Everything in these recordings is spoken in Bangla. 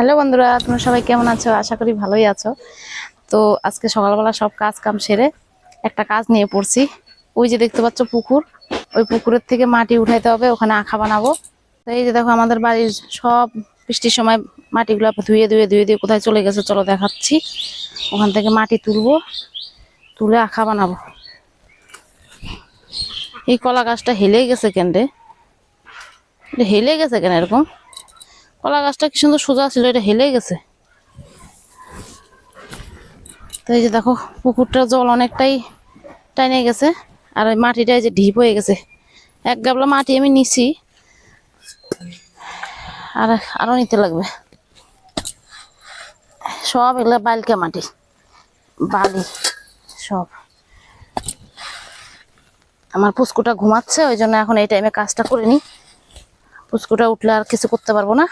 হ্যালো বন্ধুরা, তোমরা সবাই কেমন আছো? আশা করি ভালোই আছো। তো আজকে সকালবেলা সব কাজ কাম সেরে একটা কাজ নিয়ে পড়ছি। ওই যে দেখতে পাচ্ছ পুকুর। ওই পুকুরের থেকে মাটি উঠাইতে হবে, ওখানে আখা বানাবো। তো এই যে দেখো, আমাদের বাড়ির সব বৃষ্টির সময় মাটিগুলো ধুয়ে ধুয়ে ধুয়ে ধুয়ে কোথায় চলে গেছে, চলো দেখাচ্ছি। ওখান থেকে মাটি তুলবো, তুলে আখা বানাবো। এই কলা গাছটা হেলে গেছে কেন রে? হেলে গেছে কেন এরকম? কলা গাছটা কি সুন্দর সোজা ছিল, এটা হেলে গেছে। তো এই যে দেখো, পুকুরটার জল অনেকটাই টাইনে গেছে, আর মাটিটা যে ঢিপ হয়ে গেছে। এক গাবলা মাটি আমি নিছি, আর আরও নিতে লাগবে। সব এগুলো বালকা মাটি, বালি, সব। আমার পুস্কুটা ঘুমাচ্ছে, ওই জন্য এখন এই টাইমে কাজটা করে নিই। পুস্কুটা উঠলে আর কিছু করতে পারব না।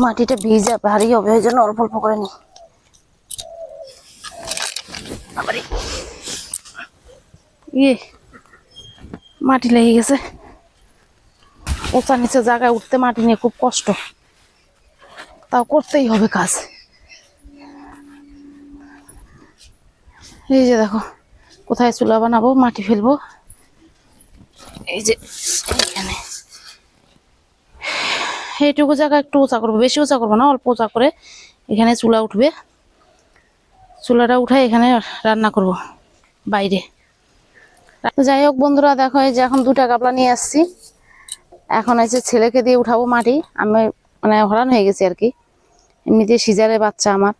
মাটিটা ভিজা ভারী হবে, ওই জন্য অল্প অল্প করে নি। ইয়ে মাটি লেগে গেছে। ওচা নিচে জায়গায় উঠতে মাটি নিয়ে খুব কষ্ট। তাও করতেই হবে কাজ। এই যে দেখো, কোথায় চুলা বানাবো, মাটি ফেলব। এই যে, এইখানে। এইটুকু জায়গা একটু উঁচা করব। বেশি উঁচা করব না, অল্প উঁচা করে এখানে চুলা উঠবে। চুলাটা উঠাই এখানে রান্না করব বাইরে। যাই হোক বন্ধুরা, দেখো এই যে এখন দুটা গাবলা নিয়ে আসছি। এখন এই যে ছেলেকে দিয়ে উঠাবো মাটি। আমি মানে হরান হয়ে গেছি আর কি। এমনিতে সিজারে বাচ্চা আমার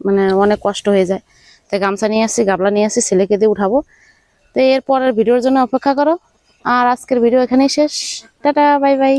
মানে অনেক কষ্ট হয়ে যায়। তাই গামছা নিয়ে আসছি, গাবলা নিয়ে আসছি, ছেলেকে দিয়ে উঠাবো। তো এরপরের ভিডিওর জন্য অপেক্ষা করো। আর আজকের ভিডিও এখানেই শেষ। Tata, bye bye.